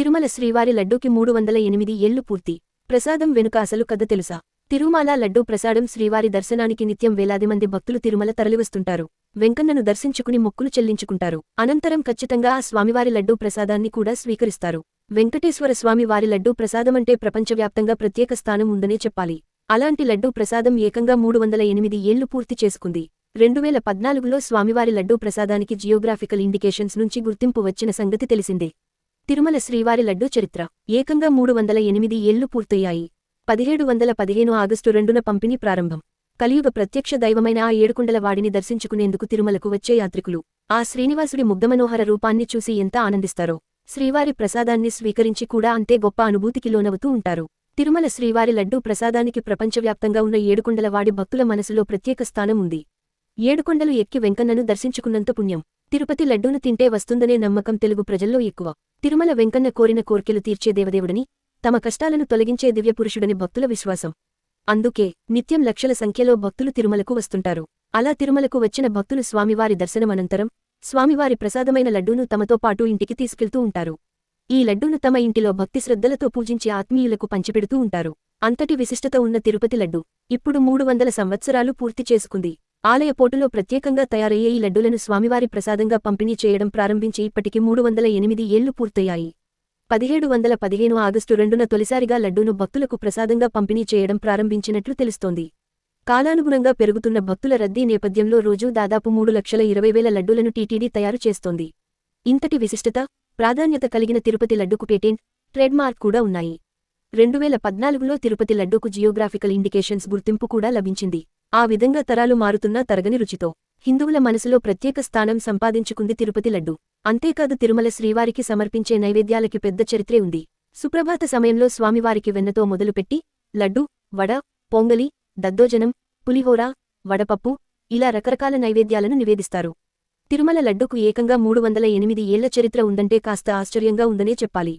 తిరుమల శ్రీవారి లడ్డూకి మూడు వందల ఎనిమిది ఏళ్ళు పూర్తి. ప్రసాదం వెనుక అసలు కథ తెలుసా? తిరుమల లడ్డూ ప్రసాదం శ్రీవారి దర్శనానికి నిత్యం వేలాది మంది భక్తులు తిరుమల తరలివస్తుంటారు. వెంకన్నను దర్శించుకుని మొక్కులు చెల్లించుకుంటారు. అనంతరం ఖచ్చితంగా ఆ స్వామివారి లడ్డూ ప్రసాదాన్ని కూడా స్వీకరిస్తారు. వెంకటేశ్వర స్వామి వారి లడ్డూ ప్రసాదమంటే ప్రపంచవ్యాప్తంగా ప్రత్యేక స్థానం ఉందనే చెప్పాలి. అలాంటి లడ్డూ ప్రసాదం ఏకంగా మూడు వందల ఎనిమిది ఏళ్ళు పూర్తి చేసుకుంది. రెండువేల పద్నాలుగులో స్వామివారి లడ్డూ ప్రసాదానికి జియోగ్రాఫికల్ ఇండికేషన్స్ నుంచి గుర్తింపు వచ్చిన సంగతి తెలిసిందే. తిరుమల శ్రీవారి లడ్డూ చరిత్ర. ఏకంగా మూడు వందల ఎనిమిది ఏళ్ళు పూర్తయ్యాయి. పదిహేడు వందల పదిహేను ఆగస్టు రెండున పంపిణీ ప్రారంభం. కలియుగ ప్రత్యక్ష దైవమైన ఆ ఏడుకొండల వాడిని దర్శించుకునేందుకు తిరుమలకు వచ్చే యాత్రికులు. ఆ శ్రీనివాసుడి ముగ్ధమనోహర రూపాన్ని చూసి ఎంత ఆనందిస్తారో. శ్రీవారి ప్రసాదాన్ని స్వీకరించి కూడా అంతే గొప్ప అనుభూతికి లోనవుతూ ఉంటారు. తిరుమల శ్రీవారి లడ్డూ ప్రసాదానికి ప్రపంచవ్యాప్తంగా ఉన్న ఏడుకొండల వాడి భక్తుల మనసులో ప్రత్యేక స్థానం ఉంది. ఏడుకొండలు ఎక్కి వెంకన్నను దర్శించుకున్నంత పుణ్యం. తిరుపతి లడ్డూను తింటే వస్తుందనే నమ్మకం తెలుగు ప్రజల్లో ఎక్కువ. తిరుమల వెంకన్న కోరిన కోర్కెలు తీర్చే దేవదేవుడని తమ కష్టాలను తొలగించే దివ్యపురుషుడని భక్తుల విశ్వాసం. అందుకే నిత్యం లక్షల సంఖ్యలో భక్తులు తిరుమలకు వస్తుంటారు. అలా తిరుమలకు వచ్చిన భక్తులు స్వామివారి దర్శనమనంతరం స్వామివారి ప్రసాదమైన లడ్డూను తమతో పాటు ఇంటికి తీసుకెళ్తూ ఉంటారు. ఈ లడ్డూను తమ ఇంటిలో భక్తి శ్రద్ధలతో పూజించి ఆత్మీయులకు పంచిపెడుతూ ఉంటారు. అంతటి విశిష్టత ఉన్న తిరుపతి లడ్డు ఇప్పుడు మూడు వందల సంవత్సరాలు పూర్తి చేసుకుంది. ఆలయ పోటులో ప్రత్యేకంగా తయారయ్యే ఈ లడ్డూలను స్వామివారి ప్రసాదంగా పంపిణీ చేయడం ప్రారంభించి ఇప్పటికి మూడు వందల ఎనిమిది ఏళ్ళు పూర్తయ్యాయి. పదిహేడు వందల పదిహేను ఆగస్టు రెండున తొలిసారిగా లడ్డూను భక్తులకు ప్రసాదంగా పంపిణీ చేయడం ప్రారంభించినట్లు తెలుస్తోంది. కాలానుగుణంగా పెరుగుతున్న భక్తుల రద్దీ నేపథ్యంలో రోజూ దాదాపు మూడు లక్షల ఇరవై వేల లడ్డూలను టీటీడీ తయారు చేస్తోంది. ఇంతటి విశిష్టత ప్రాధాన్యత కలిగిన తిరుపతి లడ్డుకు పేటెంట్ ట్రేడ్మార్క్ కూడా ఉన్నాయి. రెండు వేల పద్నాలుగులో తిరుపతి లడ్డూకు జియోగ్రాఫికల్ ఇండికేషన్స్ గుర్తింపు కూడా లభించింది. ఆ విధంగా తరాలు మారుతున్నా తరగని రుచితో. హిందువుల మనసులో ప్రత్యేక స్థానం సంపాదించుకుంది తిరుపతి లడ్డు. అంతేకాదు తిరుమల శ్రీవారికి సమర్పించే నైవేద్యాలకి పెద్ద చరిత్రే ఉంది. సుప్రభాత సమయంలో స్వామివారికి వెన్నతో మొదలుపెట్టి లడ్డు వడ పొంగలి దద్దోజనం పులిహోర వడపప్పు ఇలా రకరకాల నైవేద్యాలను నివేదిస్తారు. తిరుమల లడ్డుకు ఏకంగా మూడు వందల ఎనిమిది ఏళ్ళ చరిత్ర ఉందంటే కాస్త ఆశ్చర్యంగా ఉందనే చెప్పాలి.